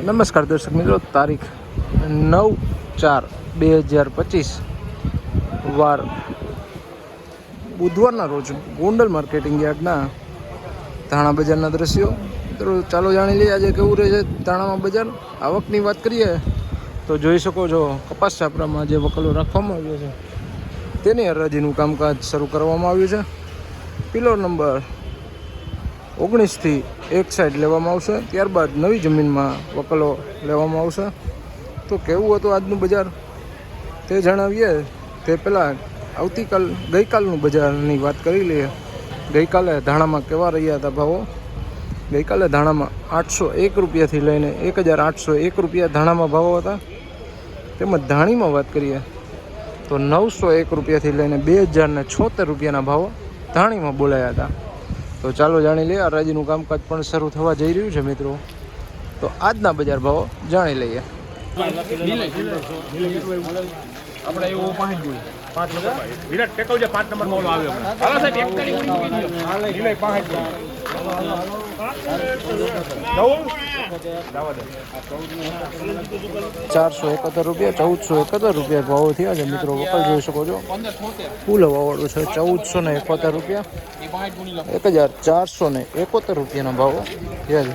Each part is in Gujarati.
નમસ્કાર દર્શક મિત્રો, તારીખ નવ ચાર બે હજાર પચીસ વાર બુધવારના રોજ ગોંડલ માર્કેટિંગ યાર્ડના ધાણા બજારના દ્રશ્યો. મિત્રો, ચાલો જાણી લઈએ આજે કેવું રહે છે ધાણામાં બજાર. આવકની વાત કરીએ તો જોઈ શકો છો, કપાસ છાપરામાં જે વકલો રાખવામાં આવ્યો છે, તેની હરાજીનું કામકાજ શરૂ કરવામાં આવ્યું છે. પિલર નંબર ઓગણીસથી એક સાઈડ લેવામાં આવશે. ત્યારબાદ નવી જમીનમાં વકલો લેવામાં આવશે. તો કેવું હતું આજનું બજાર? તે જણાવીએ. તે પહેલાં આવતીકાલ, ગઈકાલનું બજારની વાત કરી લઈએ. ગઈકાલે ધાણામાં કેવા રહ્યા હતા ભાવો? ગઈકાલે ધાણામાં આઠસો એક રૂપિયાથી લઈને એક હજાર આઠસો એક રૂપિયા ધાણામાં ભાવો હતા. તેમજ ધાણીમાં વાત કરીએ, તો નવસો એક રૂપિયાથી લઈને બે હજારને છોતેર રૂપિયાના ભાવો ધાણીમાં બોલાયા હતા. તો ચાલો જાણી લઈએ. હરાજીનું કામકાજ પણ શરૂ થવા જઈ રહ્યું છે મિત્રો. તો આજના બજાર ભાવો જાણી લઈએ. આપણે એવું પાંચ જોઈએ. પાંચ નંબર વિરાટ ટેકવજે પાંચ નંબર આવ્યો. ચારસો એકોતેર રૂપિયા, ચૌદસો એકોતેર રૂપિયા ભાવો થયા છે મિત્રો. વકલ જોઈ શકો છો. ફૂલ હવાવાળું છે ચૌદસો ને એકોતેર રૂપિયા. એક હજાર ચારસો ને એકોતેર રૂપિયાના ભાવો થયા છે.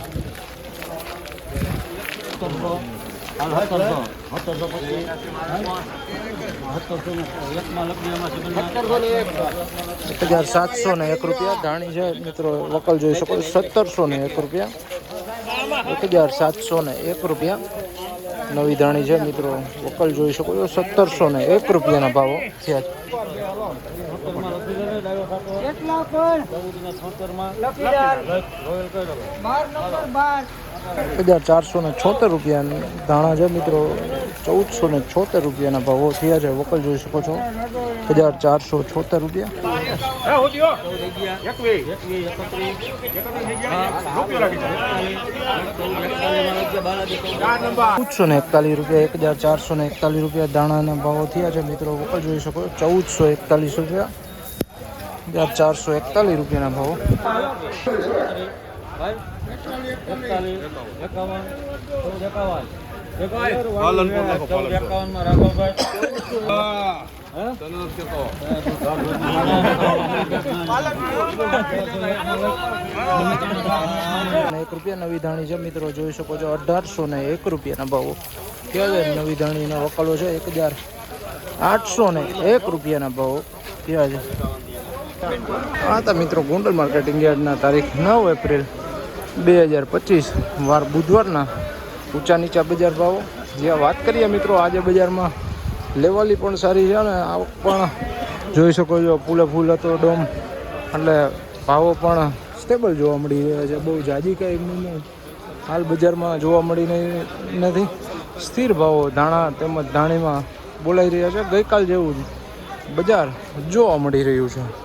એક હજાર સાતસો ને એક રૂપિયા. ધાણી છે મિત્રો વકલ જોઈ શકો છો. સત્તરસો ને એક રૂપિયા. એક હજાર સાતસો ને એક રૂપિયા. નવી ધાણી છે મિત્રો વકલ જોઈ શકો છો. સત્તરસો ને એક રૂપિયાના ભાવો થયા છે. હજાર ચારસો ને છોતેર રૂપિયા ધાણા છે મિત્રો. ચૌદસો ને છોતેર રૂપિયાના ભાવો થયા છે. વકલ જોઈ શકો છો. હજાર ચારસો છોતેર રૂપિયા. ચૌદસો ને એકતાલીસ રૂપિયા એક હજાર ચારસો ને એકતાલીસ રૂપિયા દાણાના ભાવો થયા છે મિત્રો. વકલ જોઈ શકો ચૌદસો એકતાલીસ રૂપિયા, હજાર ચારસો એકતાલીસ રૂપિયાના ભાવો. એક રૂપિયા નવી ધાણી છે મિત્રો જોઈ શકો છો અઢારસો ને એક રૂપિયાના ભાવો. કેવા છે નવી ધાણીના વકલો છે એક હજાર આઠસો ને એક રૂપિયાના ભાવો. કેવા છે આ તો મિત્રો ગોંડલ માર્કેટિંગ યાર્ડના તારીખ નવ એપ્રિલ. બે હજાર પચીસ વાર બુધવારના ઊંચા નીચા બજાર ભાવો. જ્યાં વાત કરીએ મિત્રો, આજે બજારમાં લેવલી પણ સારી છે અને આવક પણ જોઈ શકો છો, ફૂલે ફૂલ હતો ડોમ. એટલે ભાવો પણ સ્ટેબલ જોવા મળી રહ્યા છે. બહુ જાજી કંઈ હાલ બજારમાં જોવા મળી નથી. સ્થિર ભાવો ધાણા તેમજ ધાણીમાં બોલાઈ રહ્યા છે. ગઈકાલ જેવું જ બજાર જોવા મળી રહ્યું છે.